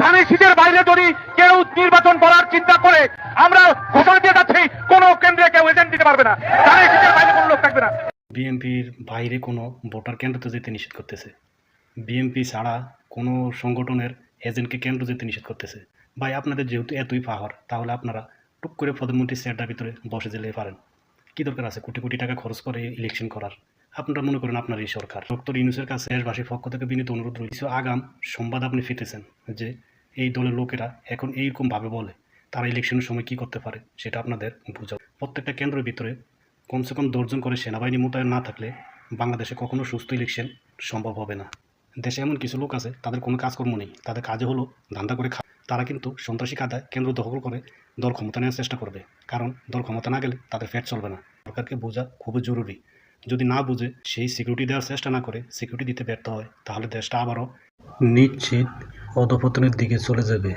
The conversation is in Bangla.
ধানের শীতের বাইরে যদি কেউ নির্বাচন করার চিন্তা করে, আমরা ঘোষণা দিয়ে যাচ্ছি, কোনো কেন্দ্রে কেউ এজেন্ট দিতে পারবে না। ধানের শীতের বাইরে কোনো লোক থাকবে না। বিএনপির বাইরে কোনো ভোটার কেন্দ্রতে যেতে নিষেধ করতেছে। বিএনপি ছাড়া কোনো সংগঠনের এজেন্টকে কেন্দ্র যেতে নিষেধ করতেছে। ভাই, আপনাদের যেহেতু এতই পাহাড়, তাহলে আপনারা টুক করে প্রধানমন্ত্রী চেয়ারটার ভিতরে বসে যেলে পারেন কী দরকার আছে? কোটি কোটি টাকা খরচ করে ইলেকশন করার। আপনারা মনে করেন আপনার এই সরকার। ডক্টর ইউনুসের কাছে দেশবাসীর পক্ষ থেকে বিনীত অনুরোধ রয়েছে আগাম সংবাদ আপনি ফিতেছেন যে এই দলের লোকেরা এখন এইরকমভাবে বলে তারা ইলেকশনের সময় কি করতে পারে সেটা আপনাদের বোঝা প্রত্যেকটা কেন্দ্রের ভিতরে কমসে কম দর্জন করে সেনাবাহিনী মোতায়েন না থাকলে বাংলাদেশে কখনো সুস্থ ইলেকশন সম্ভব হবে না। দেশে এমন কিছু লোক আছে, তাদের কোনো কাজকর্ম নেই। তাদের কাজে হলো ধান্দা করে খা তারা কিন্তু সন্ত্রাসী কাদায় কেন্দ্র দখল করে দল ক্ষমতা নেওয়ার চেষ্টা করবে। কারণ দল ক্ষমতা না গেলে তাদের ফ্যাট চলবে না। সরকারকে বোঝা খুবই জরুরি। যদি না বুঝে, সেই সিকিউরিটি দেওয়ার চেষ্টা না করে সিকিউরিটি দিতে ব্যর্থ হয়, তাহলে দেশটা আবারও নিশ্চিত অধপতনের দিকে চলে যাবে।